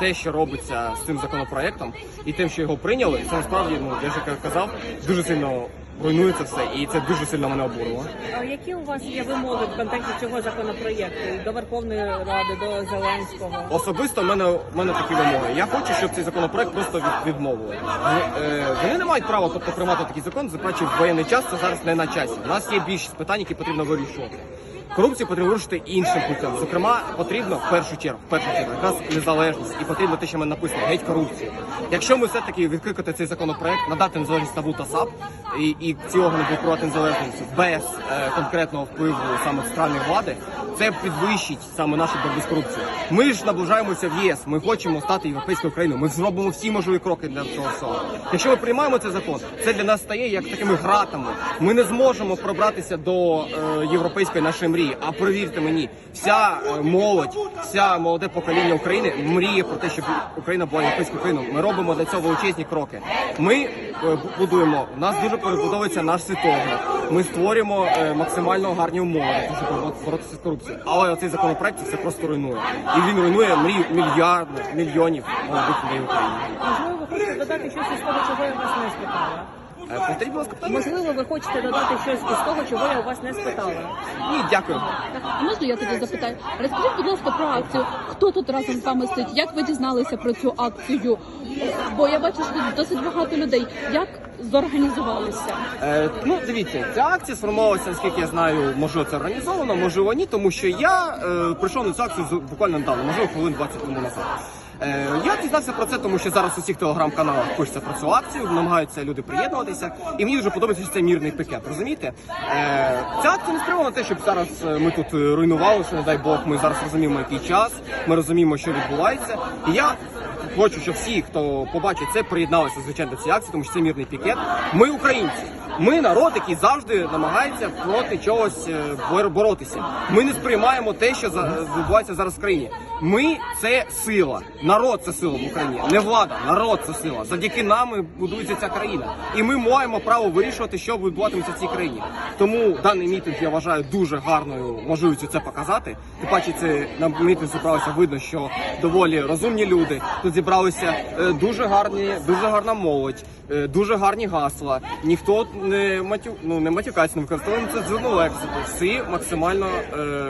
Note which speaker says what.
Speaker 1: Те, що робиться з цим законопроектом, і тим, що його прийняли, це насправді, ну я ж казав, дуже сильно руйнується все, і це дуже сильно мене обурило.
Speaker 2: А які у вас є вимоги в контексті цього законопроєкту до Верховної Ради, до Зеленського?
Speaker 1: Особисто в мене в мене такі вимоги. Я хочу, щоб цей законопроект просто від, відмовили. Вони, е, не мають права тобто приймати такий закон, запрачу в воєнний час. Це зараз не на часі. У нас є більшість питань, які потрібно вирішувати. Корупцію потрібно вирішити іншим путем. Зокрема, потрібно в першу чергу, в першу чергу, якраз незалежність, і потрібно те, що ми написано, геть корупцію. Якщо ми все таки відкликати цей законопроект, надати незалежність НАБУ та САП і, і ці органи блокувати незалежність без е, конкретного впливу саме центральної влади, це підвищить саме нашу боротьбу з корупцією. Ми ж наближаємося в єс. Ми хочемо стати європейською країною. Ми зробимо всі можливі кроки для цього всього. Якщо ми приймаємо цей закон, це для нас стає як такими гратами. Ми не зможемо пробратися до е, європейської нашої мрії. А повірте мені, вся е, молодь, вся молоде покоління України мріє про те, щоб Україна була європейською країною. Ми робимо для цього величезні кроки. Ми е, будуємо. У нас дуже перебудовується наш світогляд. Ми створюємо е, максимально гарні умови щоб боротися- з корупцією. Але цей законопроект це просто руйнує. І він руйнує мрію мільярдів, мільйонів молодих людей в Україні.
Speaker 2: Можливо, ви хочете додати щось із того, чого я вас не спитала?
Speaker 1: Е, Повторіть, будь ласка, питання?
Speaker 2: Можливо, ви хочете додати щось із того, чого я у вас не спитала.
Speaker 1: Ні, дякую.
Speaker 3: А можна я тоді запитаю? Розкажіть, будь ласка, про акцію. Хто тут разом з вами стоїть? Як ви дізналися про цю акцію? Бо я бачу, що тут досить багато людей. Як зорганізувалися?
Speaker 1: Е, ну, дивіться, ця акція сформувалася, наскільки я знаю, можливо, це організовано, можливо, ні, тому що я е, прийшов на цю акцію з- буквально недавно, можливо, хвилин 20 тому назад. Е, я дізнався про це, тому що зараз у всіх телеграм-каналах пишеться про цю акцію, намагаються люди приєднуватися, і мені дуже подобається, що це мірний пікет. Розумієте? Е, ця акція не спрямована на те, щоб зараз е, ми тут е, руйнували, що не дай Бог, ми зараз розуміємо, який час, ми розуміємо, що відбувається. І я хочу, щоб всі, хто побачить це, приєдналися звичайно до цієї акції, тому що це мірний пікет. Ми українці. Ми народ, який завжди намагається проти чогось е, боротися. Ми не сприймаємо те, що відбувається зараз в країні. Ми це сила. Народ це сила в Україні. Не влада, народ це сила. Завдяки нам будується ця країна. І ми маємо право вирішувати, що відбуватиметься в цій країні. Тому даний мітинг я вважаю дуже гарною можливістю це показати. Тим паче, це на мітинг зібралося видно, що доволі розумні люди. Тут зібралися е, дуже гарні, дуже гарна молодь, е, дуже гарні гасла. Ніхто не матю, ну не матюкається, не використовуємо це зерну лексику. Всі максимально. Е,